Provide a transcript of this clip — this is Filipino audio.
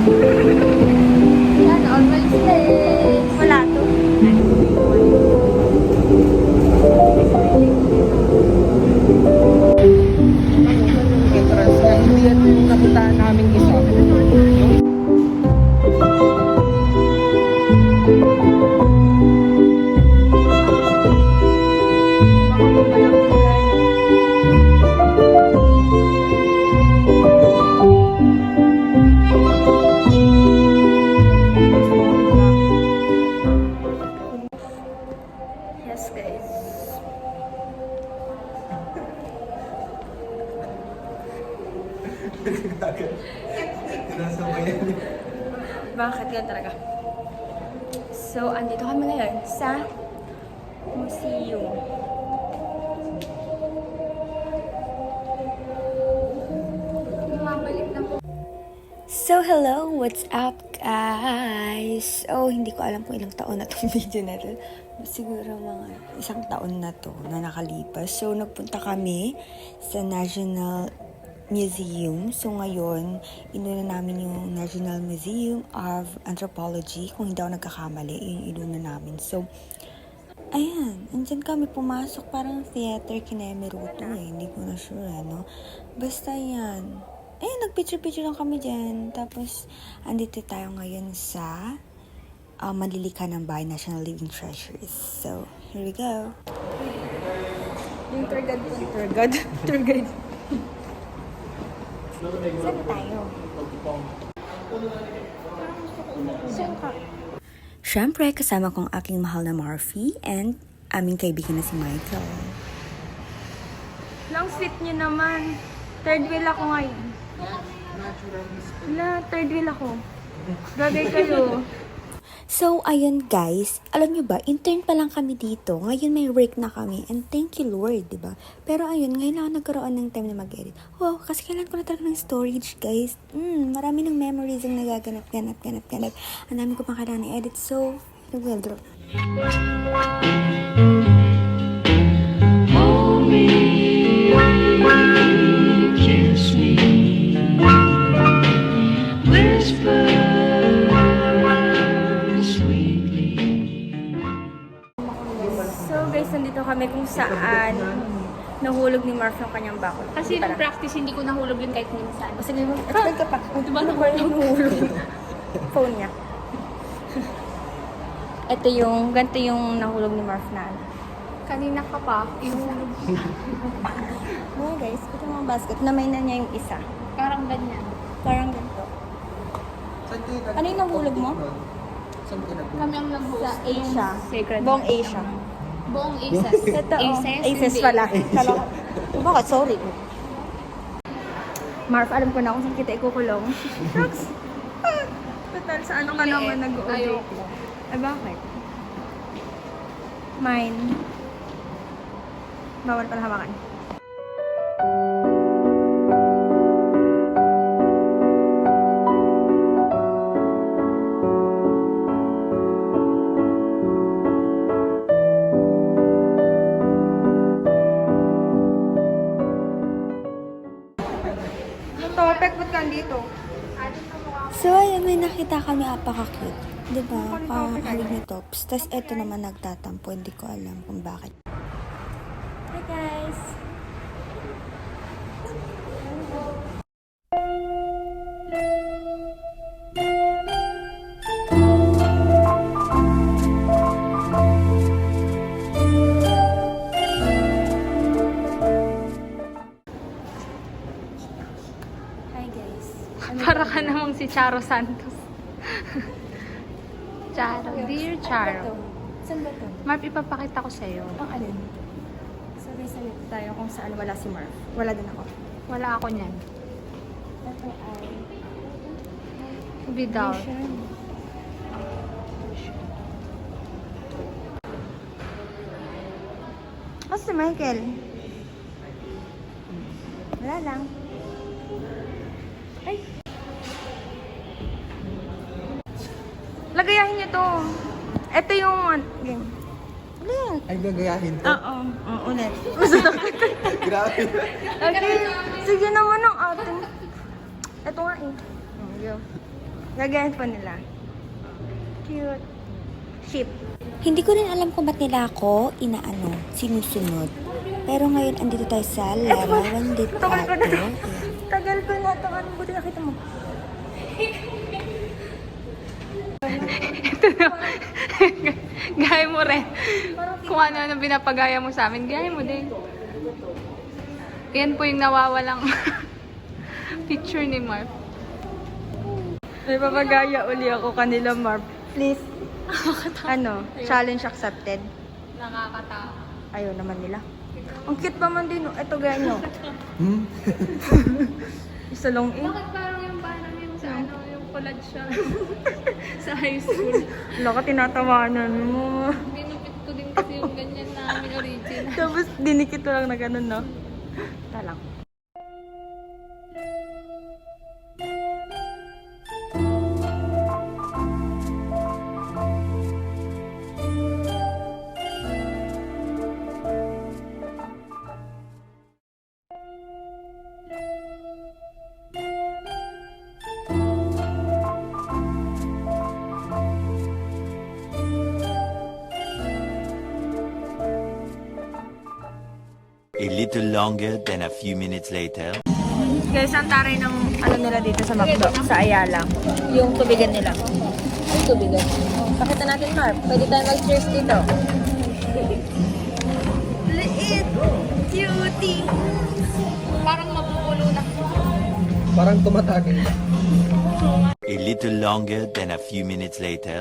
Yan, always late. Wala to. Entrance na. Hindi ito yung namin isa. Sinasabayan niya. Bakit yan talaga? So, andito kami ngayon sa museum. So, hello! What's up, guys? Oh, hindi ko alam kung ilang taon na itong video na to. Siguro mga isang taon na to na nakalipas. So, nagpunta kami sa National Museum. So, ngayon, inuna namin yung National Museum of Anthropology. Kung hindi ako nagkakamali, yung inuna namin. So, Ayan, andyan kami pumasok parang theater Kinemeruto eh. Hindi ko na sure ano. Basta yan. Ayan, nagpicture-picture lang kami dyan. Tapos, andito tayo ngayon sa uh, Malilika ng Bahay National Living Treasures. So, here we go. Yung tour guide po. Tour guide? tour guide. Saan tayo? Saan ka? Siyempre, kasama kong aking mahal na Marfy and aming kaibigan na si Michael. Long sweet niyo naman. Third wheel ako ngayon. Wala, third wheel ako. Gagay kayo. So, ayun guys, alam nyo ba, intern pa lang kami dito. Ngayon may break na kami and thank you Lord, di ba? Pero ayun, ngayon lang ako nagkaroon ng time na mag-edit. Oh, kasi kailangan ko na talaga ng storage, guys. Mm, marami ng memories ang nagaganap, ganap, ganap, ganap. Ang dami ko pang kailangan i-edit, so, well, drop. Saan nahulog ni Marf yung kanyang bakod. Kasi nung practice, hindi ko nahulog yun kahit minsan. O sige, explain ka pa. Diba na ba yung nahulog? Phone niya. Ito yung, ganito yung nahulog ni Marf na. ano. Kanina ka pa, ihulog. Oh guys, ito yung mga basket. Namay na niya yung isa. Parang ganyan. Parang ganito. Ano yung nahulog mo? Kami ang nag-host. Sa Asia. Sacred. Buong Asia. Buong Aces. Ito, oh. Aces? Aces Hindi. pala. Kala ko. Bakit? Sorry. Marf, alam ko na kung saan kita ikukulong. Shucks. Ah, Total, sa ano ka Maliit. naman nag-OJ? Ayoko. Ay, bakit? Mine. Bawal pala hawakan. Topic, ba't ka dito? So, ayun, may nakita kami apaka-cute. Diba? Pahalig na tops. Tapos, eto naman nagtatampo. Hindi ko alam kung bakit. Hi, guys! Namang si Charo Santos. Charo. Dear Charo. Saan ba to? Marp, ipapakita ko sa'yo. Ang alin? So, guys, nandito tayo kung saan wala si Marv. Wala din ako. Wala ako niyan. Ito ay... Vision. Oh, si Michael. Wala lang. Ay. Lagayahin niyo to. Ito yung game. Ulit. Ay, gagayahin to. Oo. Oo, ulit. Grabe. Okay. Sige naman ang ating. Ito nga eh. Oh, yo. Gagayan pa nila. Cute. Sheep. Hindi ko rin alam kung ba't nila ako inaano, sinusunod. Pero ngayon, andito tayo sa Larawan de Tagal ko na. Tato. Tagal ko na ito. Ano buti nakita mo? Gaya mo rin. Kung ano ano binapagaya mo sa amin, gaya mo din. Yan po yung nawawalang picture ni Marp. May papagaya uli ako kanila, Marv. Please. ano? Challenge accepted. Nakakatawa. Ayaw naman nila. Ang cute pa man din. oh. Ito gaya nyo. Hmm? Isa long in. Bakit college siya. sa high school. Laka, tinatawanan mo. Binupit ko din kasi yung ganyan namin original. Tapos dinikit lang na ganun, no? Talang. A little longer than a few minutes later. Guys, ang taray ng ano nila dito sa McDo, sa Ayala. Yung tubigan nila. Yung tubigan. Pakita natin, Mark. Pwede tayo mag-cheers dito. Liit! Cutie! Parang mapupulo na. Parang tumatagin. A little longer than a few minutes later.